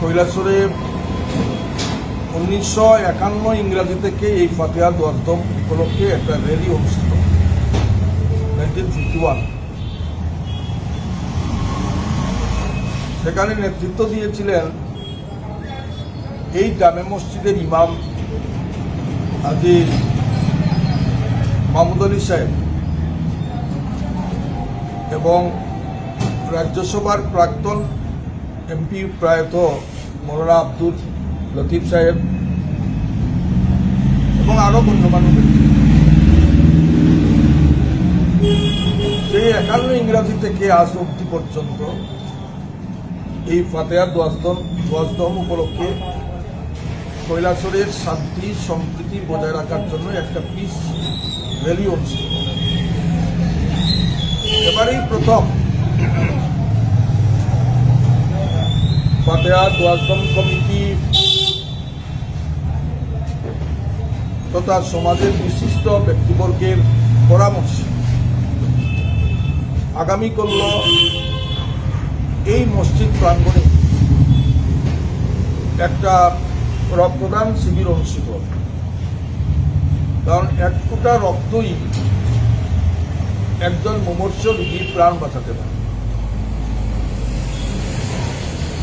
কৈলাসরে উনিশশো একান্ন ইংরাজি থেকে এই ফাতেহা দোয়ারদম উপলক্ষে একটা র্যালি অনুষ্ঠিত। নাইনটিন ফিফটি ওয়ান সেখানে নেতৃত্ব দিয়েছিলেন এই জামে মসজিদের ইমাম আজি মাহমুদ আলী সাহেব এবং রাজ্যসভার প্রাক্তন এমপি প্রয়াত মৌলানা আব্দুল লতিফ সাহেব এবং আরও গণ্যমান্য ব্যক্তি। সেই একান্ন ইংরাজি থেকে আজ অব্দি পর্যন্ত এই ফাতেহার দোয়াজদম দোয়াজদম উপলক্ষে কৈলাসরের শান্তি, সম্প্রীতি বজায় রাখার জন্য একটা পিস র্যালি অনুষ্ঠিত এবারেই প্রথম তথা সমাজের বিশিষ্ট ব্যক্তিবর্গের পরামর্শ। আগামী করল এই মসজিদ প্রাঙ্গণে একটা রক্তদান শিবির অনুষ্ঠিত কারণ এক ফোঁটা রক্তই একজন মুমূর্ষ রোগীর প্রাণ বাঁচাতে পারে।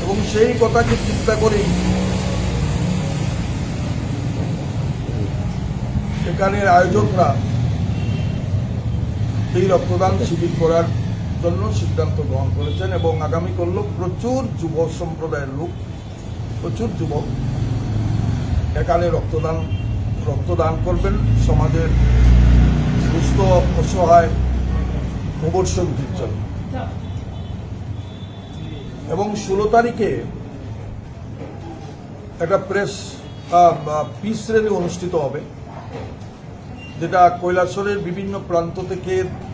এবং সেই কথাকে চিন্তা করেই এখানের আয়োজকরা এই রক্তদান শিবির করার জন্য সিদ্ধান্ত গ্রহণ করেছেন এবং আগামী করল প্রচুর যুব সম্প্রদায়ের লোক, প্রচুর যুবক এখানে রক্তদান রক্তদান করবেন, সমাজের সুস্থ, অসহায় প্রবর্ষকদের জন্য। এবং ষোলো তারিখে একটা প্রেস পিস র্যালি অনুষ্ঠিত হবে, যেটা কৈলাসরের বিভিন্ন প্রান্ত থেকে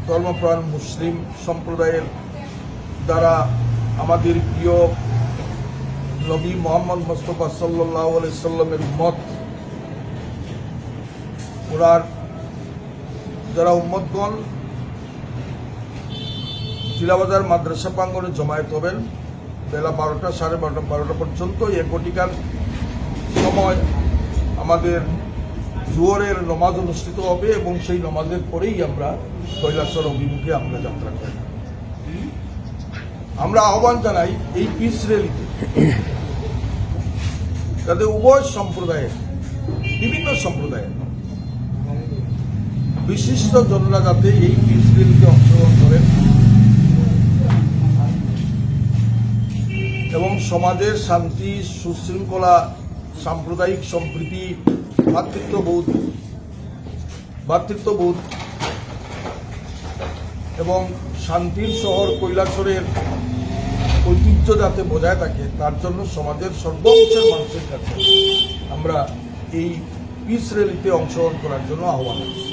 ধর্মপ্রাণ মুসলিম সম্প্রদায়ের দ্বারা আমাদের প্রিয় নবী মোহাম্মদ মোস্তফা সাল্লাহ সাল্লামের উম্মত, ওনার যারা উম্মতগণ টিলাবাজার মাদ্রাসা প্রাঙ্গনে জমায়েত হবেন। বেলা বারোটা, সাড়ে বারোটা বারোটা পর্যন্ত এক কোটিকার সময় আমাদের জুয়ারের নমাজ অনুষ্ঠিত হবে এবং সেই নমাজের পরেই আমরা কৈলাসর অভিমুখে আমরা যাত্রা করি আমরা আহ্বান জানাই এই পিস র্যালিতে যাতে উভয় সম্প্রদায়ের, বিভিন্ন সম্প্রদায়ের বিশিষ্ট জনরা যাতে এই পিস র্যালিতে অংশগ্রহণ করেন। সমাজের শান্তি, সুশৃঙ্খলা, সাম্প্রদায়িক সম্প্রীতি ভ্রাতৃত্ববোধ ভ্রাতৃত্ববোধ এবং শান্তির শহর কৈলাসরের ঐতিহ্য যাতে বজায় থাকে, তার জন্য সমাজের সর্বংশের মানুষের কাছে আমরা এই পিস র্যালিতে অংশগ্রহণ করার জন্য আহ্বান করছি